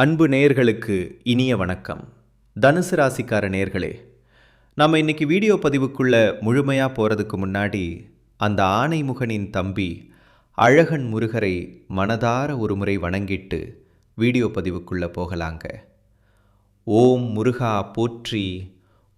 அன்பு நேயர்களுக்கு இனிய வணக்கம். தனுசு ராசிக்கார நேர்களே நம்ம இன்னைக்கு வீடியோ பதிவுக்குள்ள முழுமையாக போகிறதுக்கு முன்னாடி அந்த ஆனைமுகனின் தம்பி அழகன் முருகரை மனதார ஒரு முறை வணங்கிட்டு வீடியோ பதிவுக்குள்ளே போகலாங்க. ஓம் முருகா போற்றி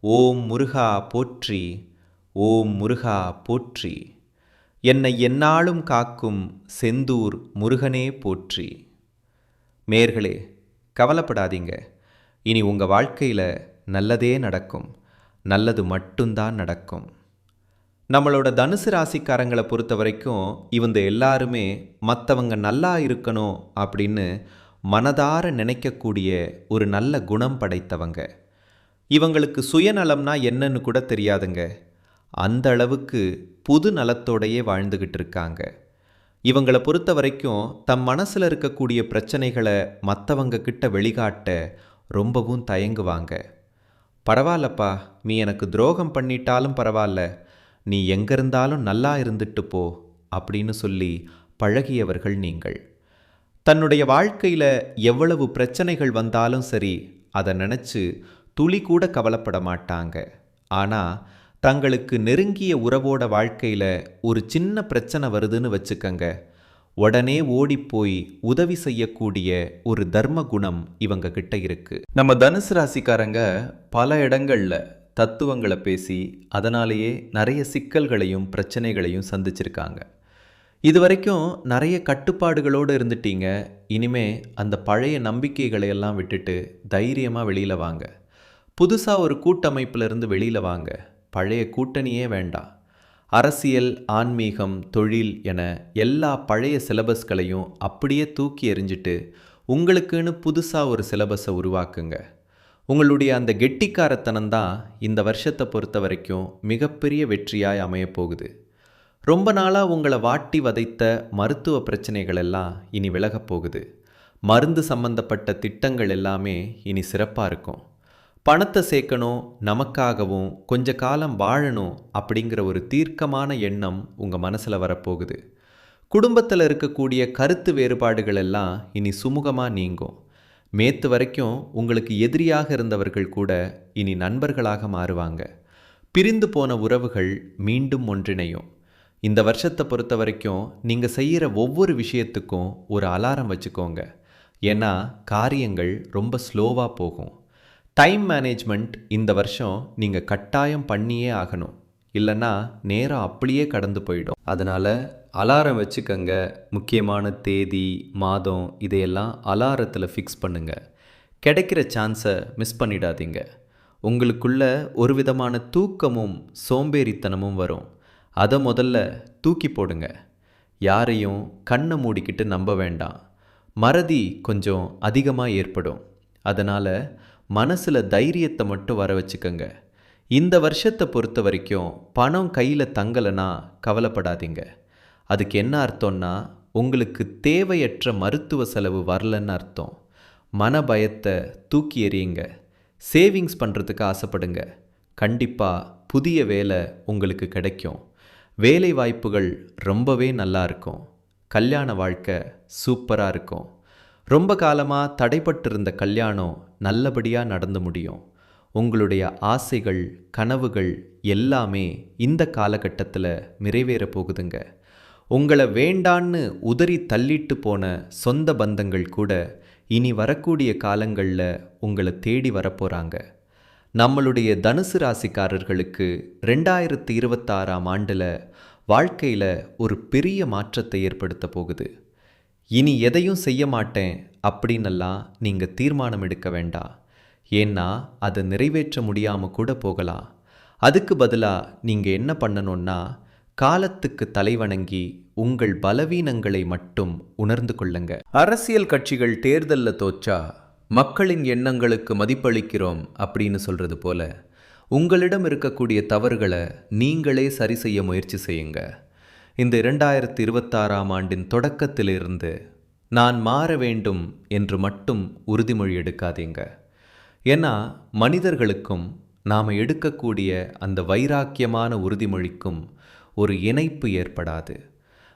ஓம் முருகா போற்றி ஓம் முருகா போற்றி. என்னை எந்நாளும் காக்கும் செந்தூர் முருகனே போற்றி. மேர்களே கவலைப்படாதீங்க. இனி உங்கள் வாழ்க்கையில் நல்லதே நடக்கும். நல்லது மட்டும்தான் நடக்கும். நம்மளோட தனுசு ராசிக்காரங்களை பொறுத்த வரைக்கும் இவங்க எல்லாருமே மற்றவங்க நல்லா இருக்கணும் அப்படின்னு மனதார நினைக்கக்கூடிய ஒரு நல்ல குணம் படைத்தவங்க. இவங்களுக்கு சுயநலம்னா என்னன்னு கூட தெரியாதுங்க. அந்த அளவுக்கு புது நலத்தோடையே வாழ்ந்துக்கிட்டு இருக்காங்க. இவங்களை பொறுத்த வரைக்கும் தம் மனசில் இருக்கக்கூடிய பிரச்சனைகளை மற்றவங்க கிட்ட வெளிகாட்ட ரொம்பவும் தயங்குவாங்க. பரவாயில்லப்பா நீ எனக்கு துரோகம் பண்ணிட்டாலும் பரவாயில்ல நீ எங்க இருந்தாலும் நல்லா இருந்துட்டு போ அப்படின்னு சொல்லி பழகியவர்கள் நீங்கள். தன்னுடைய வாழ்க்கையில் எவ்வளவு பிரச்சனைகள் வந்தாலும் சரி அதை நினச்சி துளி கூட கவலைப்பட மாட்டாங்க. ஆனால் தங்களுக்கு நெருங்கிய உறவோட வாழ்க்கையில் ஒரு சின்ன பிரச்சனை வருதுன்னு வச்சுக்கங்க. உடனே ஓடிப்போய் உதவி செய்யக்கூடிய ஒரு தர்ம குணம் இவங்க கிட்ட இருக்கு. நம்ம தனுசு ராசிக்காரங்க பல இடங்களில் தத்துவங்களை பேசி அதனாலேயே நிறைய சிக்கல்களையும் பிரச்சனைகளையும் சந்திச்சிருக்காங்க. இது வரைக்கும் நிறைய கட்டுப்பாடுகளோடு இருந்துட்டீங்க. இனிமே அந்த பழைய நம்பிக்கைகளை எல்லாம் விட்டுட்டு தைரியமாக வெளியில் வாங்க. புதுசாக ஒரு கூட்டமைப்பிலிருந்து வெளியில் வாங்க. பழைய கூட்டணியே வேண்டாம் அரசியல் ஆன்மீகம் தொழில் என எல்லா பழைய சிலபஸ்களையும் அப்படியே தூக்கி எறிஞ்சிட்டு உங்களுக்குன்னு புதுசாக ஒரு சிலபஸை உருவாக்குங்க. உங்களுடைய அந்த கெட்டிக்காரத்தனம்தான் இந்த வருஷத்தை பொறுத்த வரைக்கும் மிகப்பெரிய வெற்றியாய் அமையப்போகுது. ரொம்ப நாளாக உங்களை வாட்டி வதைத்த மருத்துவ பிரச்சனைகள் எல்லாம் இனி விலகப் போகுது. மருந்து சம்பந்தப்பட்ட திட்டங்கள் எல்லாமே இனி சிறப்பாக இருக்கும். பணத்தை சேர்க்கணும் நமக்காகவும் கொஞ்ச காலம் வாழணும் அப்படிங்கிற ஒரு தீர்க்கமான எண்ணம் உங்கள் மனசில் வரப்போகுது. குடும்பத்தில் இருக்கக்கூடிய கருத்து வேறுபாடுகள் எல்லாம் இனி சுமூகமாக நீங்கும். மேத்து வரைக்கும் உங்களுக்கு எதிரியாக இருந்தவர்கள் கூட இனி நண்பர்களாக மாறுவாங்க. பிரிந்து போன உறவுகள் மீண்டும் ஒன்றிணையும். இந்த வருஷத்தை பொறுத்த வரைக்கும் நீங்கள் செய்கிற ஒவ்வொரு விஷயத்துக்கும் ஒரு அலாரம் வச்சுக்கோங்க. ஏன்னா காரியங்கள் ரொம்ப ஸ்லோவாக போகும். டைம் மேனேஜ்மெண்ட் இந்த வருஷம் நீங்கள் கட்டாயம் பண்ணியே ஆகணும். இல்லைன்னா நேரம் அப்படியே கடந்து போயிடும். அதனால் அலாரம் வச்சுக்கங்க. முக்கியமான தேதி மாதம் இதையெல்லாம் அலாரத்தில் ஃபிக்ஸ் பண்ணுங்க. கிடைக்கிற சான்ஸை மிஸ் பண்ணிடாதீங்க. உங்களுக்குள்ள ஒரு விதமான தூக்கமும் சோம்பேறித்தனமும் வரும். அதை முதல்ல தூக்கி போடுங்க. யாரையும் கண்ணை மூடிக்கிட்டு நம்ப வேண்டாம். மறதி கொஞ்சம் அதிகமாக ஏற்படும். அதனால் மனசில் தைரியத்தை மட்டும் வர வச்சுக்கோங்க. இந்த வருஷத்தை பொறுத்த வரைக்கும் பணம் கையில் தங்கலைன்னா கவலைப்படாதீங்க. அதுக்கு என்ன அர்த்தம்னா உங்களுக்கு தேவையற்ற மருத்துவ செலவு வரலன்னு அர்த்தம். மன பயத்தை தூக்கி எறியுங்க. சேவிங்ஸ் பண்ணுறதுக்கு ஆசைப்படுங்க. கண்டிப்பாக புதிய வேலை உங்களுக்கு கிடைக்கும். வேலை வாய்ப்புகள் ரொம்பவே நல்லா இருக்கும். கல்யாண வாழ்க்கை சூப்பராக இருக்கும். ரொம்ப காலமாக தடைப்பட்டிருந்த கல்யாணம் நல்லபடியாக நடந்து முடியும். உங்களுடைய ஆசைகள் கனவுகள் எல்லாமே இந்த காலகட்டத்தில் நிறைவேற போகுதுங்க. உங்களை வேண்டான்னு உதறி தள்ளிட்டு போன சொந்த பந்தங்கள் கூட இனி வரக்கூடிய காலங்களில் உங்களை தேடி வரப்போகிறாங்க நம்மளுடைய தனுசு ராசிக்காரர்களுக்கு ரெண்டாயிரத்தி இருபத்தாறாம் ஆண்டில் வாழ்க்கையில் ஒரு பெரிய மாற்றத்தை ஏற்படுத்த போகுது. இனி எதையும் செய்ய மாட்டேன் அப்படின்னெல்லாம் நீங்கள் தீர்மானம் எடுக்க வேண்டாம் ஏன்னா அதை நிறைவேற்ற முடியாமல் கூட போகலாம் அதுக்கு பதிலாக நீங்கள் என்ன பண்ணணும்னா காலத்துக்கு தலைவணங்கி உங்கள் பலவீனங்களை மட்டும் உணர்ந்து கொள்ளுங்க. அரசியல் கட்சிகள் தேர்தலில் தோச்சா மக்களின் எண்ணங்களுக்கு மதிப்பளிக்கிறோம் அப்படின்னு சொல்கிறது போல உங்களிடம் இருக்கக்கூடிய தவறுகளை நீங்களே சரி செய்ய முயற்சி செய்யுங்க. இந்த இரண்டாயிரத்தி இருபத்தாறாம் ஆண்டின் தொடக்கத்திலிருந்து நான் மாற வேண்டும் என்று மட்டும் உறுதிமொழி எடுக்காதீங்க. ஏன்னா மனிதர்களுக்கும் நாம் எடுக்கக்கூடிய அந்த வைராக்கியமான உறுதிமொழிக்கும் ஒரு இணைப்பு ஏற்படாது.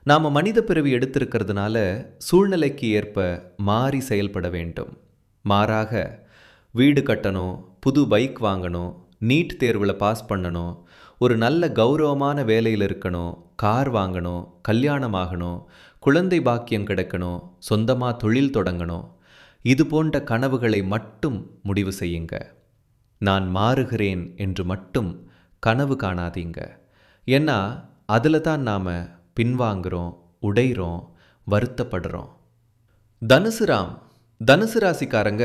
நாம் மனித பிறவி எடுத்திருக்கிறதுனால சூழ்நிலைக்கு ஏற்ப மாறி செயல்பட வேண்டும். மாறாக வீடு கட்டணும் புது பைக் வாங்கணும் நீட் தேர்வில் பாஸ் பண்ணணும் ஒரு நல்ல கௌரவமான வேலையில் இருக்கணும் கார் வாங்கணும் கல்யாணம் ஆகணும் குழந்தை பாக்கியம் கிடைக்கணும் சொந்தமாக தொழில் தொடங்கணும் இது போன்ற கனவுகளை மட்டும் முடிவு செய்யுங்க. நான் மாறுகிறேன் என்று மட்டும் கனவு காணாதீங்க. ஏன்னா அதில் தான் நாம் பின்வாங்குகிறோம் உடைகிறோம் வருத்தப்படுறோம். தனுசு ராம். தனுசு ராசிக்காரங்க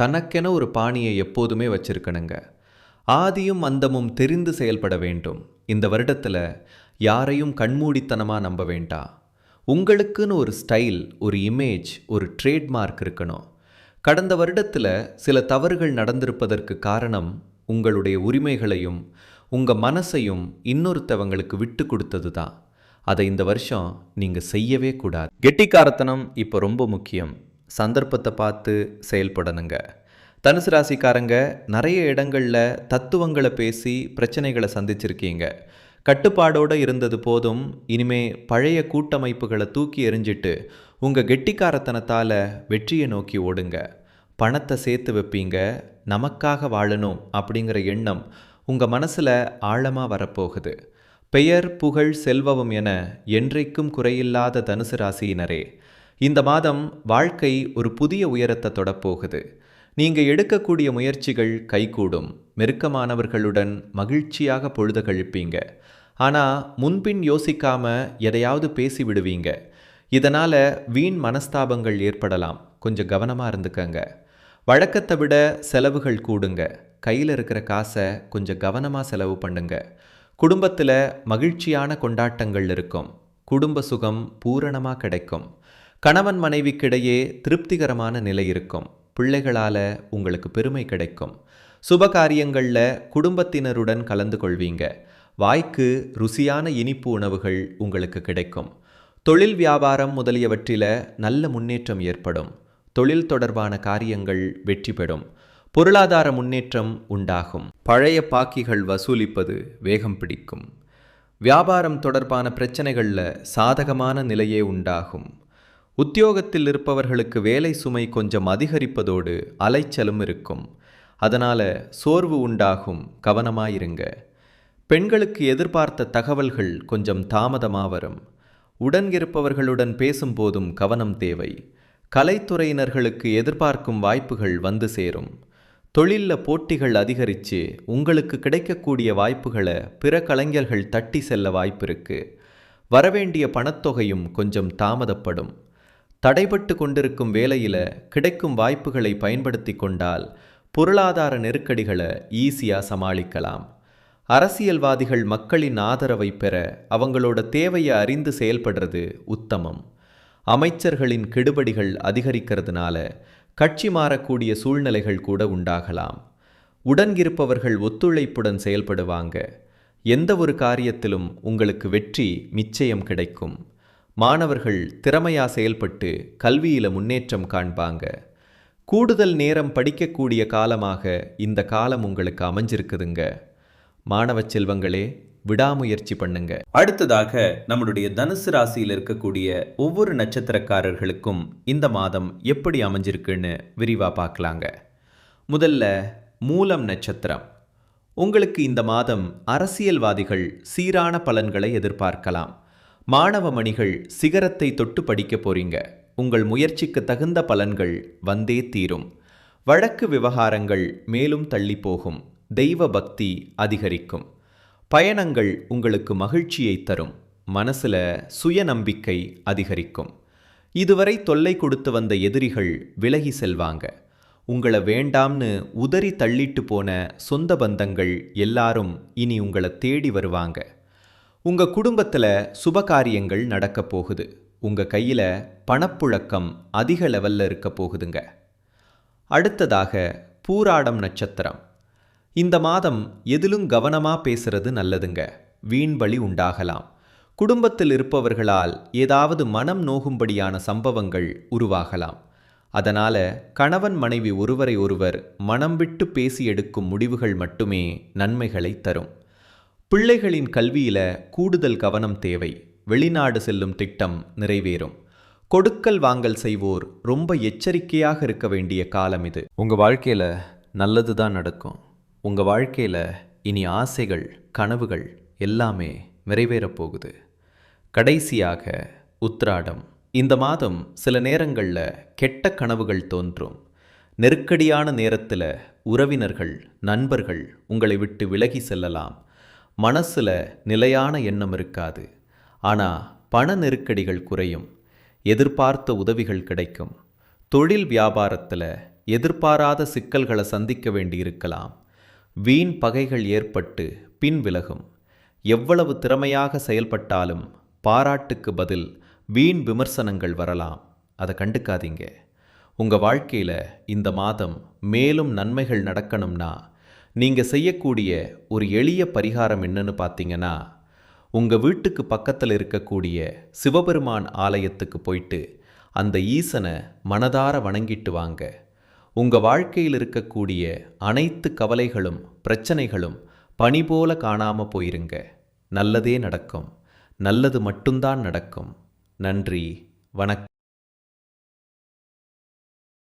தனக்கென ஒரு பாணியை எப்போதுமே வச்சிருக்கணுங்க. ஆதியும் அந்தமும் தெரிந்து செயல்பட வேண்டும். இந்த வருடத்தில் யாரையும் கண்மூடித்தனமாக நம்ப வேண்டாம் உங்களுக்குன்னு ஒரு ஸ்டைல் ஒரு இமேஜ் ஒரு ட்ரேட்மார்க் இருக்கணும். கடந்த வருடத்தில் சில தவறுகள் நடந்திருப்பதற்கு காரணம் உங்களுடைய உரிமைகளையும் உங்கள் மனசையும் இன்னொருத்தவங்களுக்கு விட்டு கொடுத்தது தான். அதை இந்த வருஷம் நீங்கள் செய்யவே கூடாது. கெட்டிக்காரத்தனம் இப்போ ரொம்ப முக்கியம். சந்தர்ப்பத்தை பார்த்து செயல்படணுங்க. தனுசு ராசிக்காரங்க நிறைய இடங்களில் தத்துவங்களை பேசி பிரச்சனைகளை சந்திச்சிருக்கீங்க. கட்டுப்பாடோடு இருந்தது போதும் இனிமே பழைய கூட்டமைப்புகளை தூக்கி எறிஞ்சிட்டு உங்கள் கெட்டிக்காரத்தனத்தால் வெற்றியை நோக்கி ஓடுங்க. பணத்தை சேர்த்து வைப்பீங்க நமக்காக வாழணும் அப்படிங்கிற எண்ணம் உங்கள் மனசில் ஆழமாக வரப்போகுது. பெயர் புகழ் செல்வம் என என்றைக்கும் குறையில்லாத தனுசு ராசியினரே இந்த மாதம் வாழ்க்கை ஒரு புதிய உயரத்தை தொடப்போகுது. நீங்கள் எடுக்கக்கூடிய முயற்சிகள் கைகூடும். மெருக்கமானவர்களுடன் மகிழ்ச்சியாக பொழுத கழிப்பீங்க. ஆனால் முன்பின் யோசிக்காமல் எதையாவது பேசி விடுவீங்க இதனால் வீண் மனஸ்தாபங்கள் ஏற்படலாம். கொஞ்சம் கவனமாக இருந்துக்கங்க. வழக்கத்தை விட செலவுகள் கூடுங்க. கையில் இருக்கிற காசை கொஞ்சம் கவனமாக செலவு பண்ணுங்க. குடும்பத்தில் மகிழ்ச்சியான கொண்டாட்டங்கள் இருக்கும். குடும்ப சுகம் பூரணமாக கிடைக்கும். கணவன் மனைவிக்கிடையே திருப்திகரமான நிலை இருக்கும். பிள்ளைகளால் உங்களுக்கு பெருமை கிடைக்கும். சுபகாரியங்களில் குடும்பத்தினருடன் கலந்து கொள்வீங்க. வாய்க்கு ருசியான இனிப்பு உணவுகள் உங்களுக்கு கிடைக்கும். தொழில் வியாபாரம் முதலியவற்றில நல்ல முன்னேற்றம் ஏற்படும். தொழில் தொடர்பான காரியங்கள் வெற்றி பெறும். பொருளாதார முன்னேற்றம் உண்டாகும். பழைய பாக்கிகள் வசூலிப்பது வேகம் பிடிக்கும். வியாபாரம் தொடர்பான பிரச்சனைகளில் சாதகமான நிலையே உண்டாகும். உத்தியோகத்தில் இருப்பவர்களுக்கு வேலை சுமை கொஞ்சம் அதிகரிப்பதோடு அலைச்சலும் இருக்கும். அதனால் சோர்வு உண்டாகும். கவனமாயிருங்க. பெண்களுக்கு எதிர்பார்த்த தகவல்கள் கொஞ்சம் தாமதமாக வரும். உடன் இருப்பவர்களுடன் பேசும்போதும் கவனம் தேவை. கலைத்துறையினர்களுக்கு எதிர்பார்க்கும் வாய்ப்புகள் வந்து சேரும். தொழிலில் போட்டிகள் அதிகரித்து உங்களுக்கு கிடைக்கக்கூடிய வாய்ப்புகளை பிற கலைஞர்கள் தட்டி செல்ல வாய்ப்பு இருக்கு வரவேண்டிய பணத்தொகையும் கொஞ்சம் தாமதப்படும். தடைபட்டு கொண்டிருக்கும் வேலையில் கிடைக்கும் வாய்ப்புகளை பயன்படுத்தி கொண்டால் பொருளாதார நெருக்கடிகளை ஈஸியாக சமாளிக்கலாம். அரசியல்வாதிகள் மக்களின் ஆதரவை பெற அவங்களோட தேவையை அறிந்து செயல்படுறது உத்தமம். அமைச்சர்களின் கெடுபடிகள் அதிகரிக்கிறதுனால கட்சி மாறக்கூடிய சூழ்நிலைகள் கூட உண்டாகலாம். உடன் இருப்பவர்கள் ஒத்துழைப்புடன் செயல்படுவாங்க. எந்த ஒரு காரியத்திலும் உங்களுக்கு வெற்றி நிச்சயம் கிடைக்கும். மாணவர்கள் திறமையா செயல்பட்டு கல்வியில முன்னேற்றம் காண்பாங்க. கூடுதல் நேரம் படிக்கக்கூடிய காலமாக இந்த காலம் உங்களுக்கு அமைஞ்சிருக்குதுங்க. மாணவ செல்வங்களே விடாமுயற்சி பண்ணுங்க. அடுத்ததாக நம்மளுடைய தனுசு ராசியில் இருக்கக்கூடிய ஒவ்வொரு நட்சத்திரக்காரர்களுக்கும் இந்த மாதம் எப்படி அமைஞ்சிருக்குன்னு விரிவாக பார்க்கலாங்க. முதல்ல மூலம் நட்சத்திரம். உங்களுக்கு இந்த மாதம் அரசியல்வாதிகள் சீரான பலன்களை எதிர்பார்க்கலாம். மாணவ மணிகள் சிகரத்தை தொட்டு படிக்க போறீங்க. உங்கள் முயற்சிக்கு தகுந்த பலன்கள் வந்தே தீரும். வழக்கு விவகாரங்கள் மேலும் தள்ளி போகும். தெய்வ பக்தி அதிகரிக்கும். பயணங்கள் உங்களுக்கு மகிழ்ச்சியை தரும். மனசுல சுயநம்பிக்கை அதிகரிக்கும். இதுவரை தொல்லை கொடுத்து வந்த எதிரிகள் விலகி செல்வாங்க. உங்களை வேண்டாம்னு உதறி தள்ளிட்டு போன சொந்த பந்தங்கள் எல்லாரும் இனி உங்களை தேடி வருவாங்க. உங்கள் குடும்பத்தில் சுபகாரியங்கள் நடக்க போகுது. உங்கள் கையில் பணப்புழக்கம் அதிக லெவலில் இருக்க போகுதுங்க. அடுத்ததாக பூராடம் நட்சத்திரம். இந்த மாதம் எதிலும் கவனமாக பேசுறது நல்லதுங்க. வீண்பலி உண்டாகலாம். குடும்பத்தில் இருப்பவர்களால் ஏதாவது மனம் நோகும்படியான சம்பவங்கள் உருவாகலாம். அதனால கணவன் மனைவி ஒருவரை ஒருவர் மனம் விட்டு பேசி எடுக்கும் முடிவுகள் மட்டுமே நன்மைகளை தரும். பிள்ளைகளின் கல்வியில கூடுதல் கவனம் தேவை. வெளிநாடு செல்லும் திட்டம் நிறைவேறும். கொடுக்கல் வாங்கல் செய்வோர் ரொம்ப எச்சரிக்கையாக இருக்க வேண்டிய காலம் இது. உங்கள் வாழ்க்கையில நல்லதுதான் நடக்கும். உங்கள் வாழ்க்கையில் இனி ஆசைகள் கனவுகள் எல்லாமே நிறைவேறப் போகுது. கடைசியாக உத்ராடம் இந்த மாதம் சில நேரங்களில் கெட்ட கனவுகள் தோன்றும். நெருக்கடியான நேரத்தில் உறவினர்கள் நண்பர்கள் உங்களை விட்டு விலகி செல்லலாம். மனசில் நிலையான எண்ணம் இருக்காது. ஆனால் பண நெருக்கடிகள் குறையும். எதிர்பார்த்த உதவிகள் கிடைக்கும். தொழில் வியாபாரத்தில் எதிர்பாராத சிக்கல்களை சந்திக்க வேண்டியிருக்கலாம். வீண் பகைகள் ஏற்பட்டு பின் விலகும். எவ்வளவு திறமையாக செயல்பட்டாலும் பாராட்டுக்கு பதில் வீண் விமர்சனங்கள் வரலாம். அதை கண்டுக்காதீங்க. உங்கள் வாழ்க்கையில் இந்த மாதம் மேலும் நன்மைகள் நடக்கணும்னா நீங்கள் செய்யக்கூடிய ஒரு எளிய பரிகாரம் என்னன்னு பார்த்தீங்கன்னா உங்கள் வீட்டுக்கு பக்கத்தில் இருக்கக்கூடிய சிவபெருமான் ஆலயத்துக்கு போயிட்டு அந்த ஈசனை மனதார வணங்கிட்டு வாங்க. உங்கள் வாழ்க்கையில் இருக்கக்கூடிய அனைத்து கவலைகளும் பிரச்சனைகளும் பனி போல காணாமல் போயிருங்க. நல்லதே நடக்கும். நல்லது மட்டும்தான் நடக்கும். நன்றி. வணக்கம்.